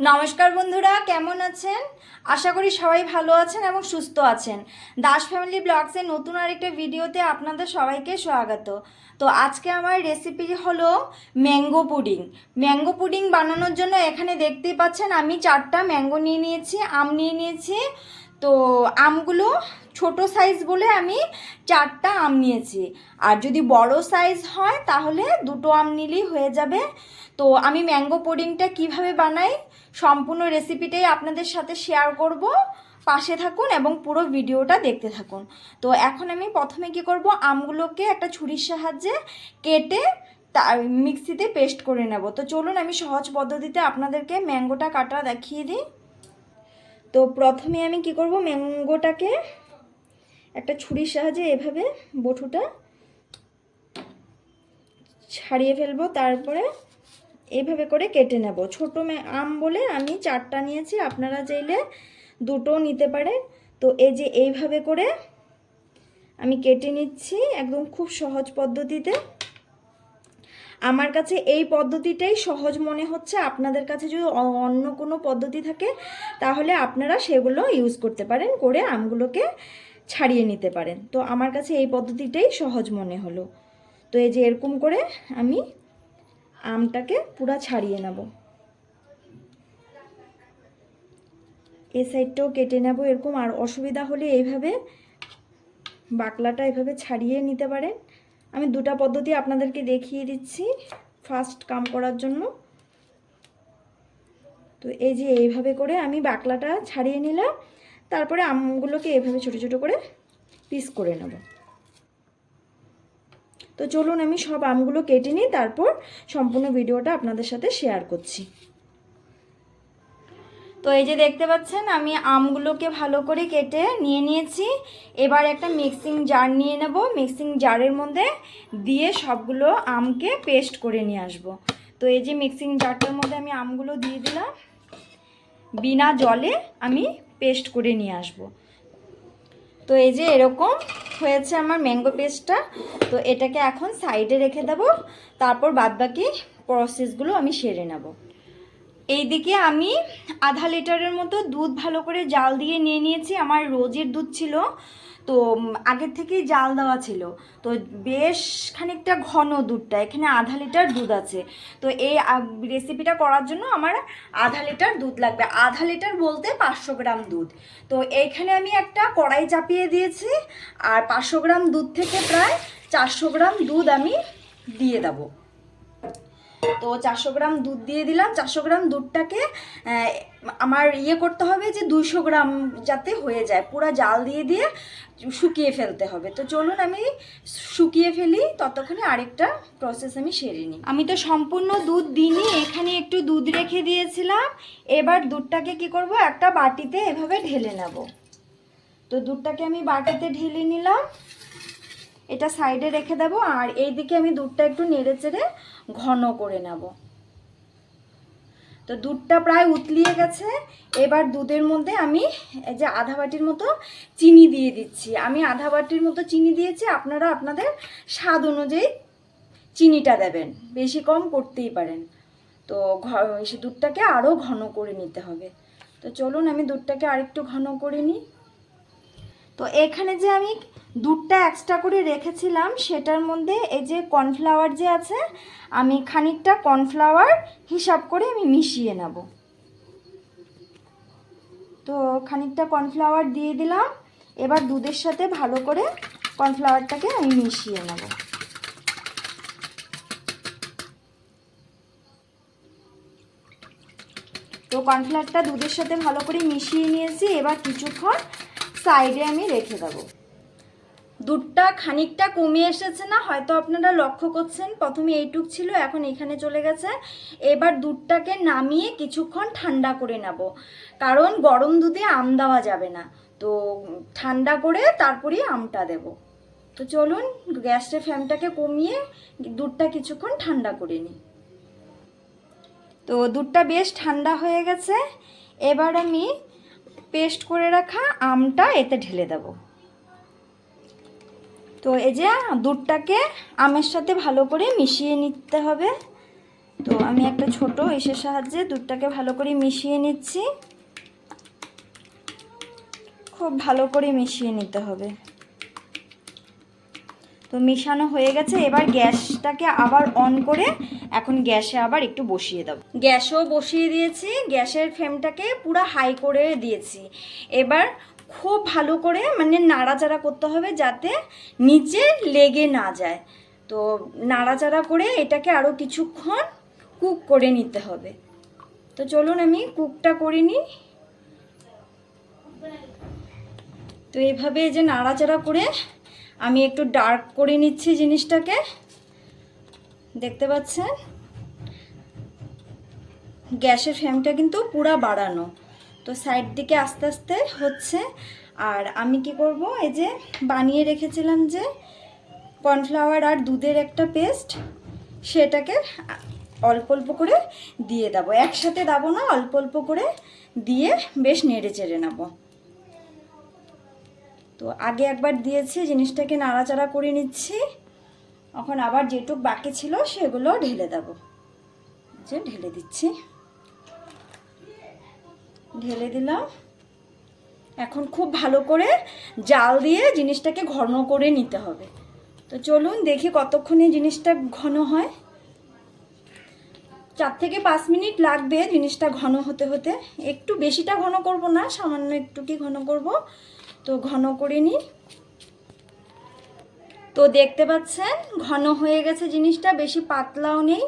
নমস্কার বন্ধুরা, কেমন আছেন? আশা করি সবাই ভালো আছেন এবং সুস্থ আছেন। দাস ফ্যামিলি ব্লগসের নতুন আরেকটা ভিডিওতে আপনাদের সবাইকে স্বাগত। তো আজকে আমার রেসিপি হলো ম্যাঙ্গো পুডিং ম্যাঙ্গো পুডিং বানানোর জন্য এখানে দেখতেই পাচ্ছেন আমি চারটা ম্যাঙ্গো নিয়ে নিয়েছি, আম নিয়ে নিয়েছি। তো আমগুলো ছোট সাইজ বলে আমি চারটা আম নিয়েছি। আর যদি বড় সাইজ হয় তাহলে দুটো আম নিলেই হয়ে যাবে। তো আমি ম্যাঙ্গো পুডিংটা কীভাবে বানাই? সম্পূর্ণ রেসিপিটাই আপনাদের সাথে শেয়ার করব। পাশে থাকুন এবং পুরো ভিডিওটা দেখতে থাকুন। তো এখন আমি প্রথমে কি করব? আমগুলোকে একটা ছুরির সাহায্যে কেটে তার মিক্সিতে পেস্ট করে নেব। তো চলুন আমি সহজ পদ্ধতিতে আপনাদেরকে ম্যাঙ্গোটা কাটা দেখিয়ে দিই। তো প্রথমে আমি কি করব? ম্যাঙ্গোটাকে একটা ছুরির সাহায্যে এভাবে বটুটা ছাড়িয়ে ফেলব। তারপরে এইভাবে করে কেটে নেব। ছোটো আম বলে আমি চারটা নিয়েছি, আপনারা চাইলে দুটো নিতে পারেন। তো এই যে এইভাবে করে আমি কেটে নিচ্ছি একদম খুব সহজ পদ্ধতিতে। আমার কাছে এই পদ্ধতিটাই সহজ মনে হচ্ছে। আপনাদের কাছে যদি অন্য কোনো পদ্ধতি থাকে, তাহলে আপনারা সেগুলো ইউজ করতে পারেন, করে আমগুলোকে ছাড়িয়ে নিতে পারেন। তো আমার কাছে এই পদ্ধতিটাই সহজ মনে হলো। তো এই যে এরকম করে আমি আমটাকে পুরা ছাড়িয়ে নেব। এ সাইডটাও কেটে নেব। এরকম আর অসুবিধা হলে এইভাবে বাকলাটা এভাবে ছাড়িয়ে নিতে পারেন। আমি দুটা পদ্ধতি আপনাদেরকে দেখিয়ে দিচ্ছি ফার্স্ট কাম করার জন্য। তো এই যে এইভাবে করে আমি বাকলাটা ছাড়িয়ে নিলাম। তারপরে আমগুলোকে এভাবে ছোট ছোট করে পিস করে নেব। তো চলুন আমি সব আমগুলো কেটে নিই, তারপর সম্পূর্ণ ভিডিওটা আপনাদের সাথে শেয়ার করছি। তো এই যে দেখতে পাচ্ছেন, আমি আমগুলোকে ভালো করে কেটে নিয়ে নিয়েছি। এবার একটা মিক্সিং জার নিয়ে নেব। মিক্সিং জারের মধ্যে দিয়ে সবগুলো আমকে পেস্ট করে নিয়ে আসব। তো এই যে মিক্সিং জারটার মধ্যে আমি আমগুলো দিয়ে দিলাম। বিনা জলে আমি পেস্ট করে নিয়ে আসব। তো এই যে এরকম হয়েছে আমার ম্যাঙ্গো পেস্টটা তো এটাকে এখন সাইডে রেখে দেব, তারপর বাদবাকি প্রসেসগুলো আমি সেরে নেব। এইদিকে আমি আধা লিটারের মতো দুধ ভালো করে জাল দিয়ে নিয়ে নিয়েছি, আমার রোজের দুধ ছিল। তো আগের থেকেই জাল দেওয়া ছিল। তো বেশ খানিকটা ঘন দুধটা, এখানে আধা লিটার দুধ আছে। তো এই রেসিপিটা করার জন্য আমার আধা লিটার দুধ লাগবে। আধা লিটার বলতে পাঁচশো গ্রাম দুধ। তো এইখানে আমি একটা কড়াই চাপিয়ে দিয়েছি, আর পাঁচশো গ্রাম দুধ থেকে প্রায় চারশো গ্রাম দুধ আমি দিয়ে দেবো। তো চারশো গ্রাম দুধ দিয়ে দিলাম। চারশো গ্রাম দুধটাকে আমার ইয়ে করতে হবে যে দুইশো গ্রাম যাতে হয়ে যায়। পুরো জাল দিয়ে দিয়ে শুকিয়ে ফেলতে হবে। তো চলুন আমি শুকিয়ে ফেলি, ততক্ষণে আরেকটা প্রসেস আমি সেরে নিই। আমি তো সম্পূর্ণ দুধ দিইনি, এখানে একটু দুধ রেখে দিয়েছিলাম। এবার দুধটাকে কি করব? একটা বাটিতে এভাবে ঢেলে নেব। তো দুধটাকে আমি বাটিতে ঢেলে নিলাম। এটা সাইডে রেখে দেব আর এইদিকে আমি দুধটা একটু নেড়ে চেড়ে ঘন করে নেব। তো দুধটা প্রায় উতলিয়ে গেছে। এবার দুধের মধ্যে আমি এই যে আধা বাটির মতো চিনি দিয়ে দিচ্ছি। আমি আধা বাটির মতো চিনি দিয়েছি, আপনারা আপনাদের স্বাদ অনুযায়ী চিনিটা দেবেন। বেশি কম করতেই পারেন। তো দুধটাকে আরও ঘন করে নিতে হবে। তো চলুন আমি দুধটাকে আরেকটু ঘন করে নিই। তো এখানে যে আমি দুধটা এক্সট্রা করে রেখেছিলাম, সেটার মধ্যে এই যে কর্নফ্লাওয়ার যে আছে, আমি খানিকটা কর্নফ্লাওয়ার হিসাব করে আমি মিশিয়ে নেব। তো খানিকটা কর্নফ্লাওয়ার দিয়ে দিলাম, এবার দুধের সাথে ভালো করে কর্নফ্লাওয়ারটাকে আমি মিশিয়ে নেব। তো কর্নফ্লাওয়ারটা দুধের সাথে ভালো করে মিশিয়ে নিয়েছি, এবার কিছুক্ষণ সাইডে আমি রেখে দেবো। দুধটা খানিকটা কমে এসেছে না? হয়তো আপনারা লক্ষ্য করছেন, প্রথমে এইটুক ছিল, এখন এখানে চলে গেছে। এবার দুধটাকে নামিয়ে কিছুক্ষণ ঠান্ডা করে নেব। কারণ গরম দুধে আম দেওয়া যাবে না। তো ঠান্ডা করে তারপরেই আমটা দেব। তো চলুন, গ্যাসের ফ্লেমটাকে কমিয়ে দুধটা কিছুক্ষণ ঠান্ডা করে নিই। তো দুধটা বেশ ঠান্ডা হয়ে গেছে। এবার আমি পেস্ট করে রাখা আমটা এতে ঢেলে দেবো। তো এই যে দুধটাকে আমের সাথে ভালো করে মিশিয়ে নিতে হবে। তো আমি একটা ছোট এসের সাহায্যে দুধটাকে ভালো করে মিশিয়ে নিচ্ছি। খুব ভালো করে মিশিয়ে নিতে হবে। তো মিশানো হয়ে গেছে। এবার গ্যাসটাকে আবার অন করে এখন গ্যাসে আবার একটু বসিয়ে দেবো। গ্যাসও বসিয়ে দিয়েছি, গ্যাসের ফ্লেমটাকে পুরো হাই করে দিয়েছি। এবার খুব ভালো করে মানে নাড়াচাড়া করতে হবে যাতে নিচে লেগে না যায়। তো নাড়াচাড়া করে এটাকে আরও কিছুক্ষণ কুক করে নিতে হবে। তো চলুন আমি কুকটা করে নিই। তো এইভাবে যে নাড়াচাড়া করে আমি একটু ডার্ক করে নিচ্ছি জিনিসটাকে। দেখতে পাচ্ছেন? গ্যাসের ফ্লেমটা কিন্তু পুরা বাড়ানো। তো সাইড দিকে আস্তে আস্তে হচ্ছে। আর আমি কি করব, এই যে বানিয়ে রেখেছিলাম যে কর্নফ্লাওয়ার আর দুধের একটা পেস্ট, সেটাকে অল্প অল্প করে দিয়ে দেবো। একসাথে দেবো না, অল্প অল্প করে দিয়ে বেশ নেড়ে চেড়ে নেব। তো আগে একবার দিয়েছি, জিনিসটাকে নাড়াচাড়া করে নিচ্ছি। এখন আবার যেটুক বাকি ছিল সেগুলো ঢেলে দেব। যে ঢেলে দিচ্ছি। ঢেলে দিলাম। এখন খুব ভালো করে জাল দিয়ে জিনিসটাকে ঘন করে নিতে হবে। তো চলুন দেখি কতক্ষণে জিনিসটা ঘন হয়। চার থেকে পাঁচ মিনিট লাগবে জিনিসটা ঘন হতে হতে। একটু বেশিটা ঘন করব না, সামান্য একটু কি ঘন করব। তো ঘন করে নিই। তো দেখতে পাচ্ছেন, ঘন হয়ে গেছে জিনিসটা, বেশি পাতলাও নেই।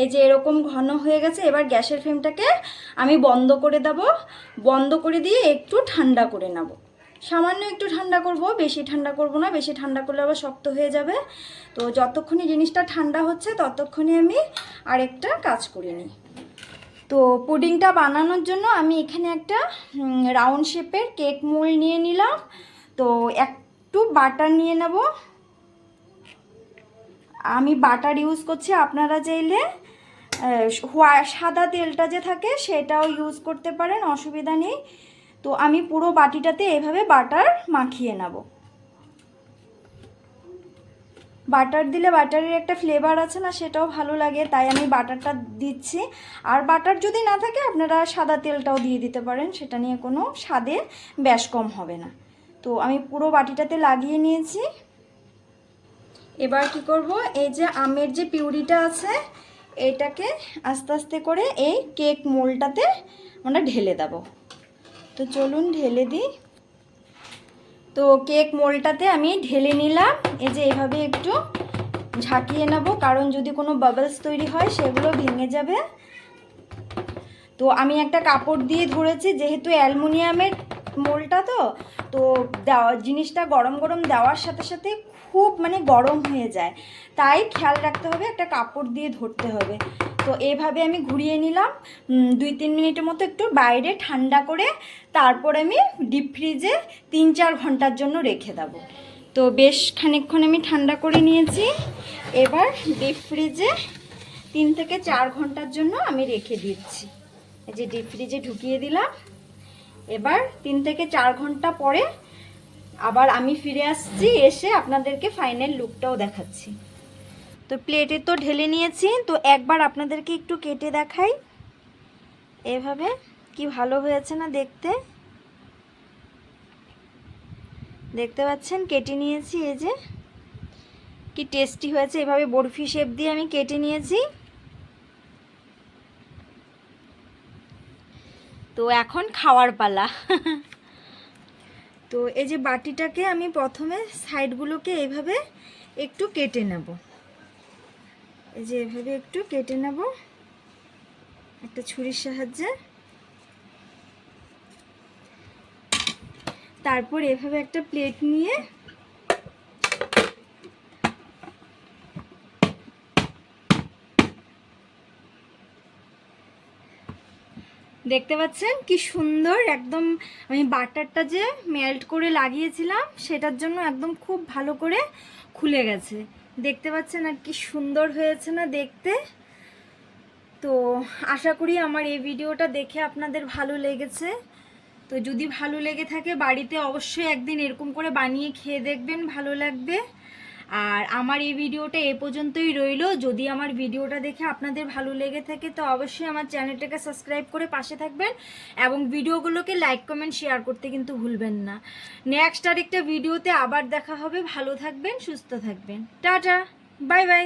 এই যে এরকম ঘন হয়ে গেছে, এবার গ্যাসের ফ্লেমটাকে আমি বন্ধ করে দেব। বন্ধ করে দিয়ে একটু ঠান্ডা করে নেব। সামান্য একটু ঠান্ডা করব, বেশি ঠান্ডা করব না, বেশি ঠান্ডা করলে আবার শক্ত হয়ে যাবে। তো যতক্ষণই জিনিসটা ঠান্ডা হচ্ছে, ততক্ষণে আমি আরেকটা কাজ করে নিই। তো পুডিংটা বানানোর জন্য আমি এখানে একটা রাউন্ড শেপের কেক মোল নিয়ে নিলাম। তো একটু বাটার নিয়ে নেব। আমি বাটার ইউজ করছি, আপনারা চাইলে সাদা তেলটা যে থাকে সেটাও ইউজ করতে পারেন, অসুবিধা নেই। তো আমি পুরো বাটিটাতে এভাবে বাটার মাখিয়ে নেব। বাটার দিলে বাটারের একটা ফ্লেভার আছে না, সেটাও ভালো লাগে, তাই আমি বাটারটা দিচ্ছি। আর বাটার যদি না থাকে, আপনারা সাদা তেলটাও দিয়ে দিতে পারেন, সেটা নিয়ে কোনো স্বাদে ব্যাস কম হবে না। তো আমি পুরো বাটিটাতে লাগিয়ে নিয়েছি। এবার কি করব? এই যে আমের যে পিউরিটা আছে, এটাকে আস্তে আস্তে করে এই কেক মোলটাতে আমরা ঢেলে দেব। তো চলুন ঢেলে দিই। তো কেক মোলটাতে আমি ঢেলে নিলাম। এই যে এভাবে একটু ঝাঁকিয়ে নেব, কারণ যদি কোনো বাবলস তৈরি হয়, সেগুলো ভেঙে যাবে। তো আমি একটা কাপড় দিয়ে ধরেছি, যেহেতু অ্যালমোনিয়ামের মোলটা তো তো দেওয়া, জিনিসটা গরম গরম দেওয়ার সাথে সাথে খুব মানে গরম হয়ে যায়। তাই খেয়াল রাখতে হবে, একটা কাপড় দিয়ে ধরতে হবে। তো এভাবে আমি ঘুরিয়ে নিলাম। দুই তিন মিনিটের মতো একটু বাইরে ঠান্ডা করে তারপর আমি ডিপ ফ্রিজে তিন চার ঘণ্টার জন্য রেখে দেবো। তো বেশ খানিকক্ষণ আমি ঠান্ডা করে নিয়েছি। এবার ডিপ ফ্রিজে তিন থেকে চার ঘণ্টার জন্য আমি রেখে দিচ্ছি। এই যে ডিপ ফ্রিজে ঢুকিয়ে দিলাম। এবার তিন থেকে চার ঘণ্টা পরে আবার আমি ফিরে আসছি, এসে আপনাদেরকে ফাইনাল লুকটাও দেখাচ্ছি। তো প্লেটে তো ঢেলে নিয়েছি, তো একবার আপনাদেরকে একটু কেটে দেখাই। এভাবে, কি ভালো হয়েছে না দেখতে? দেখতে পাচ্ছেন, কেটে নিয়েছি এই যে। কি টেস্টি হয়েছে, এভাবে বরফি শেপ দিয়ে আমি কেটে নিয়েছি। তো এখন খাওয়ার পালা। তো এই যে বাটিটাকে আমি প্রথমে সাইডগুলোকে এভাবে একটু কেটে নেব। এই যে এভাবে একটু কেটে নেব। একটা ছুরির সাহায্যে। তারপর এভাবে একটা প্লেট নিয়ে দেখতে পাচ্ছেন? কি সুন্দর একদম আমি বাটারটা যে মেল্ট করে লাগিয়েছিলাম, সেটার জন্য একদম খুব ভালো করে খুলে গেছে। দেখতে পাচ্ছেন আর কি সুন্দর হয়েছে না দেখতে? তো আশা করি আমার এই ভিডিওটা দেখে আপনাদের ভালো লেগেছে। তো যদি ভালো লেগে থাকে বাড়িতে অবশ্যই একদিন এরকম করে বানিয়ে খেয়ে দেখবেন, ভালো লাগবে। আর আমার এই ভিডিওটা এ পর্যন্তই রইল। যদি আমার ভিডিওটা দেখে আপনাদের ভালো লেগে থাকে, তো অবশ্যই আমার চ্যানেলটাকে সাবস্ক্রাইব করে পাশে থাকবেন এবং ভিডিওগুলোকে লাইক, কমেন্ট, শেয়ার করতে কিন্তু ভুলবেন না। নেক্সট আরেকটা ভিডিওতে আবার দেখা হবে। ভালো থাকবেন, সুস্থ থাকবেন। Tata, bye bye.